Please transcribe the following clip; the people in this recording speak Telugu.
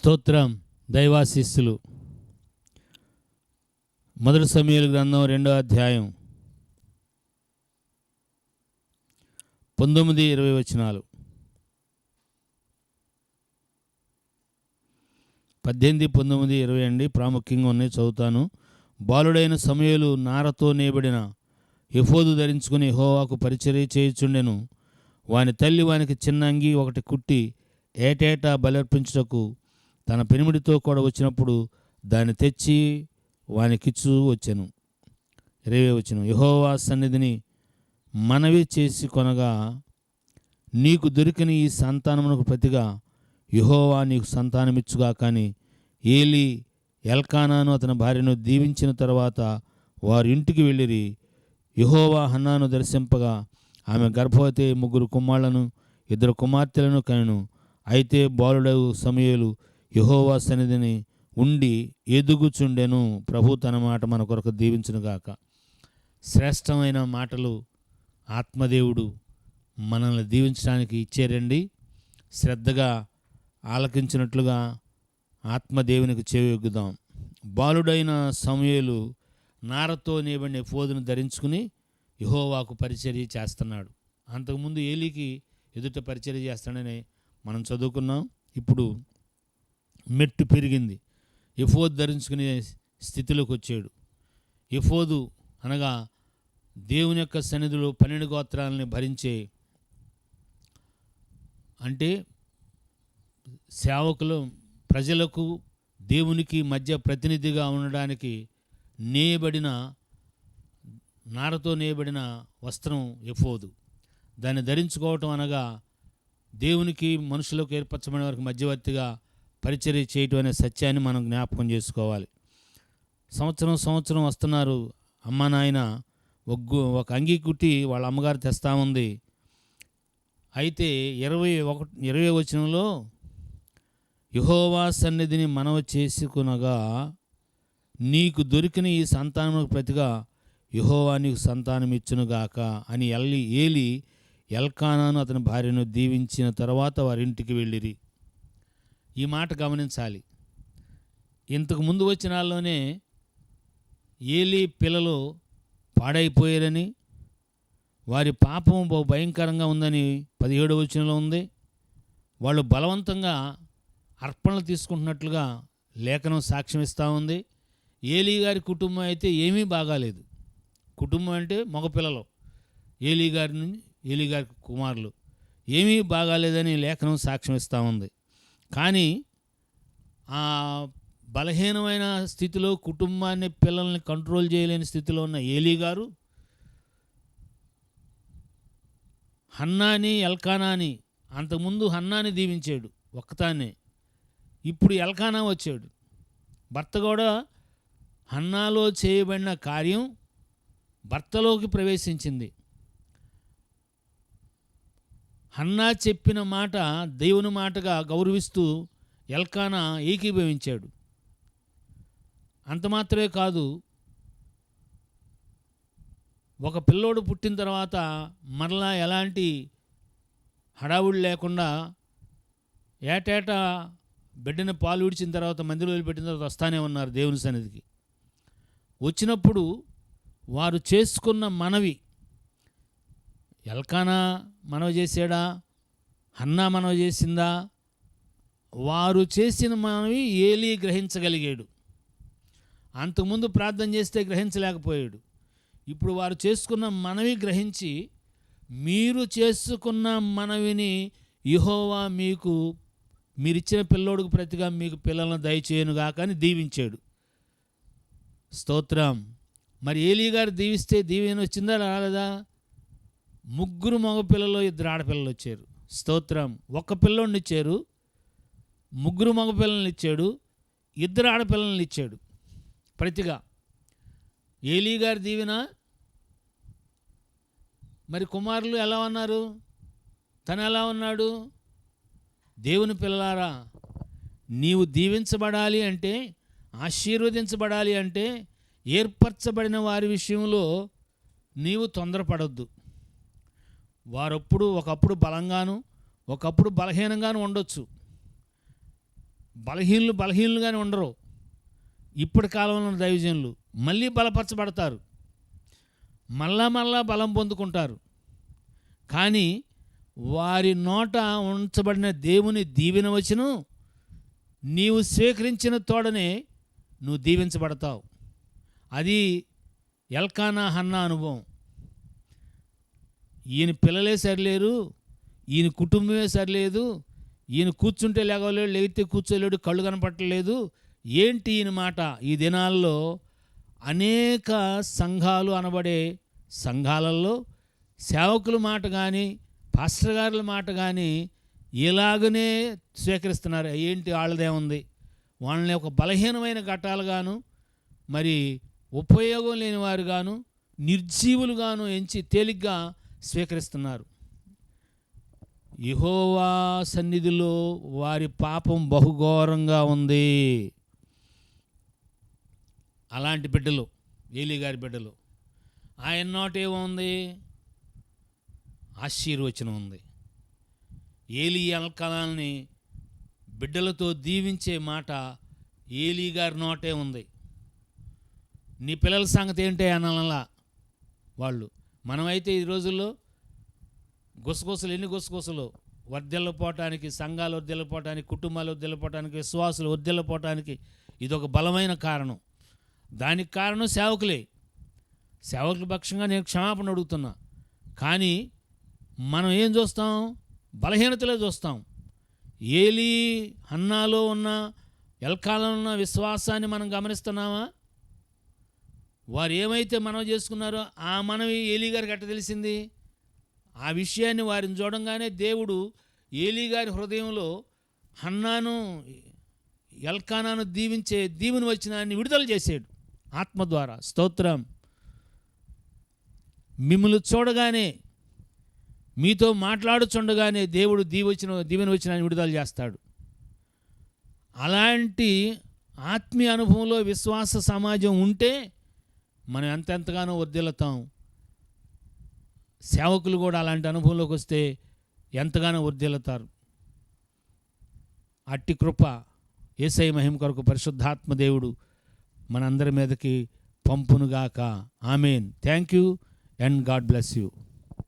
స్తోత్రం దైవాశిస్సులు. మొదటి సమయాల గ్రంథం రెండో అధ్యాయం పంతొమ్మిది ఇరవై వచనాలు. పద్దెనిమిది పంతొమ్మిది ఇరవై అండి ప్రాముఖ్యంగా ఉన్నాయి చదువుతాను. బాలుడైన సమయలు నారతో నేబడిన ఎఫోదు ధరించుకుని హోవాకు పరిచర్య చేయుచుండెను. వాని తల్లి వానికి చిన్న అంగి ఒకటి కుట్టి ఏటేటా బలర్పించుటకు తన పెనిమిడితో కూడా వచ్చినప్పుడు దాన్ని తెచ్చి వానికిచ్చు వచ్చాను. ఇరవై వచ్చెను యహోవా సన్నిధిని మనవి చేసి కొనగా నీకు దొరికిన ఈ సంతానమునకు ప్రతిగా యహోవా నీకు సంతానమిచ్చుగా. కానీ ఏలి ఎల్కానాను అతని భార్యను దీవించిన తర్వాత వారి ఇంటికి వెళ్ళిరి. యహోవా హన్నాను దర్శింపగా ఆమె గర్భవతి ముగ్గురు కుమారులను ఇద్దరు కుమార్తెలను కనెను. అయితే బాలుడవు సమయలు యహోవా సన్నిధిని ఉండి ఎదుగుచుండెను. ప్రభు తన మాట మన కొరకు దీవించునుగాక. శ్రేష్టమైన మాటలు ఆత్మదేవుడు మనల్ని దీవించడానికి ఇచ్చేరండి. శ్రద్ధగా ఆలకించినట్లుగా ఆత్మదేవునికి చేయొగ్గుదాం బాలుడైన సమయలు నారతో నేబడిన ఫోదును ధరించుకుని యహోవాకు పరిచర్య చేస్తున్నాడు. అంతకుముందు ఏలీకి ఎదుట పరిచర్య చేస్తాడని మనం చదువుకున్నాం. ఇప్పుడు మెట్టు పెరిగింది. ఎఫోద్ ధరించుకునే స్థితిలోకి వచ్చాడు. ఎఫోదు అనగా దేవుని యొక్క సన్నిధిలో పన్నెండు గోత్రాలని భరించే అంటే సేవకులు ప్రజలకు దేవునికి మధ్య ప్రతినిధిగా ఉండడానికి నేయబడిన నారతో నేయబడిన వస్త్రం ఎఫోదు. దాన్ని ధరించుకోవటం అనగా దేవునికి మనుషులకు ఏర్పరచబడిన వారికి మధ్యవర్తిగా పరిచర్య చేయటం అనే సత్యాన్ని మనం జ్ఞాపకం చేసుకోవాలి. సంవత్సరం సంవత్సరం వస్తున్నారు. అమ్మ నాయన ఒగ్గు ఒక అంగీ కుట్టి వాళ్ళ అమ్మగారు తెస్తా ఉంది అయితే ఇరవై ఒకటి ఇరవై వచనంలో యుహోవా సన్నిధిని మనవ చేసుకునగా నీకు దొరికిన ఈ సంతానముకు ప్రతిగా యుహోవా నీకు సంతానం ఇచ్చునుగాక అని ఎల్లి ఏలి ఎల్కానాను అతని భార్యను దీవించిన తర్వాత వారింటికి వెళ్ళిరి. ఈ మాట గమనించాలి. ఇంతకు ముందు వచ్చిన వాళ్ళలోనే ఏలీ పిల్లలు పాడైపోయారని వారి పాపం బహు భయంకరంగా ఉందని పదిహేడు వచనంలో ఉంది. వాళ్ళు బలవంతంగా అర్పణలు తీసుకుంటున్నట్లుగా లేఖనం సాక్ష్యం ఇస్తూ ఉంది. ఏలీ గారి కుటుంబం అయితే ఏమీ బాగాలేదు. కుటుంబం అంటే మగపిల్లలు. ఏలీ గారిని ఏలీ గారి కుమారులు. ఏమీ బాగాలేదని లేఖనం సాక్ష్యం ఇస్తూ ఉంది. కానీ ఆ బలహీనమైన స్థితిలో కుటుంబాన్ని పిల్లల్ని కంట్రోల్ చేయలేని స్థితిలో ఉన్న ఏలీ గారు హన్నాని ఎల్కానాని అంతకుముందు హన్నాని దీవించాడు ఒక్కతానే ఇప్పుడు ఎల్కానా వచ్చాడు. భర్త కూడా హన్నాలో చేయబడిన కార్యం భర్తలోకి ప్రవేశించింది. హన్నా చెప్పిన మాట దేవుని మాటగా గౌరవిస్తూ ఎల్కానా ఏకీభవించాడు. అంత మాత్రమే కాదు ఒక పిల్లోడు పుట్టిన తర్వాత మరలా ఎలాంటి హడావుడి లేకుండా ఏటేటా బిడ్డని పాలు విడిచిన తర్వాత మందిలో పెట్టిన తర్వాత వస్తానే ఉన్నారు దేవుని సన్నిధికి. వచ్చినప్పుడు వారు చేసుకున్న మనవి ఎల్కానా మనవి చేశాడా? హన్నా మనవి చేసిందా? వారు చేసిన మనవి ఏలీ గ్రహించగలిగాడు. అంతకుముందు ప్రార్థన చేస్తే గ్రహించలేకపోయాడు. ఇప్పుడు వారు చేసుకున్న మనవి గ్రహించి మీరు చేసుకున్న మనవిని యహోవా మీకు మీరిచ్చిన పిల్లోడికి ప్రతిగా మీకు పిల్లలను దయచేయనుగా కానీ దీవించాడు. స్తోత్రం. మరి ఏలీ గారు దీవిస్తే దీవెన వచ్చిందా రాలేదా? ముగ్గురు మగపిల్లలు ఇద్దరు ఆడపిల్లలు వచ్చారు. స్తోత్రం. ఒక్క పిల్లోడిని ఇచ్చారు. ముగ్గురు మగపిల్లల్ని ఇచ్చాడు. ఇద్దరు ఆడపిల్లల్ని ఇచ్చాడు. ప్రతిగా. ఏలీ గారి దీవెన. మరి కుమారులు ఎలా ఉన్నారు? తను ఎలా ఉన్నాడు? దేవుని పిల్లలారా నీవు దీవించబడాలి అంటే ఆశీర్వదించబడాలి అంటే ఏర్పరచబడిన వారి విషయంలో నీవు తొందరపడొద్దు. వారప్పుడు ఒకప్పుడు బలంగాను ఒకప్పుడు బలహీనంగాను ఉండొచ్చు. బలహీనులు బలహీనులుగానే ఉండరు. ఇప్పటి కాలంలో ఉన్న దైవజనులు మళ్ళీ బలపరచబడతారు. మళ్ళా మళ్ళా బలం పొందుకుంటారు. కానీ వారి నోట ఉంచబడిన దేవుని దీవెన వచ్చును నీవు స్వీకరించిన తోడనే నువ్వు దీవించబడతావు. అది ఎల్కానా హన్నా అనుభవం. ఈయన పిల్లలే సరిలేరు ఈయన కుటుంబమే సరిలేదు ఈయన కూర్చుంటే లేగలేడు లేగితే కూర్చోలేడు కళ్ళు కనపట్టలేదు. ఏంటి ఈయన మాట? ఈ దినాల్లో అనేక సంఘాలు అనబడే సంఘాలలో సేవకుల మాట కానీ పాస్టర్ గారుల మాట కానీ ఇలాగనే స్వీకరిస్తున్నారు. ఏంటి వాళ్ళదేముంది వాళ్ళని ఒక బలహీనమైన ఘట్టాలుగాను మరి ఉపయోగం లేని వారుగాను నిర్జీవులుగాను ఎంచి తేలిగ్గా స్వీకరిస్తున్నారు. యహోవా సన్నిధిలో వారి పాపం బహుఘోరంగా ఉంది. అలాంటి బిడ్డలు ఏలీ గారి బిడ్డలు ఆయన నోట ఏముంది ఆశీర్వచనం ఉంది. ఏలి అల్కలాల్ని బిడ్డలతో దీవించే మాట ఏలీ గారి నోటే ఉంది. నీ పిల్లల సంగతి ఏంటి అనాలా వాళ్ళు? మనమైతే ఈ రోజుల్లో గుసగుసలు ఎన్ని గుసగుసలు? వర్ధిల్లపోవటానికి సంఘాలు వర్ధిల్లపోవటానికి కుటుంబాలు వర్ధిల్లపోవటానికి విశ్వాసులు ఇది ఇదొక బలమైన కారణం. దానికి కారణం సేవకులే. సేవకుల పక్షంగా నేను క్షమాపణ అడుగుతున్నా. కానీ మనం ఏం చూస్తాం? బలహీనతలే చూస్తాం. ఏలీ హన్నాలో ఉన్న ఎల్కాలంలో ఉన్న విశ్వాసాన్ని మనం గమనిస్తున్నామా? వారు ఏమైతే మనవి చేసుకున్నారో ఆ మనవి ఏలీ గారికి ఎట్ట తెలిసింది? ఆ విషయాన్ని వారిని చూడంగానే దేవుడు ఏలిగారి హృదయంలో హన్నాను ఎల్కానాను దీవించే దీవుని వచ్చినాన్ని విడుదల చేసాడు ఆత్మ ద్వారా. స్తోత్రం. మిమ్మల్ని చూడగానే మీతో మాట్లాడుచుండగానే దేవుడు దీవచ్చిన దీవెన వచ్చిన విడుదల చేస్తాడు. అలాంటి ఆత్మీయ అనుభవంలో విశ్వాస సమాజం ఉంటే మనం ఎంతెంతగానో వర్ధిల్లుతాం సేవకులు కూడా అలాంటి అనుభవంలోకి వస్తే ఎంతగానో వర్ధిల్లుతారు అట్టి కృప ఏసై మహిమ కొరకు పరిశుద్ధాత్మ దేవుడు మనందరి మీదకి పంపునుగాక. Amen. Thank you and God bless you.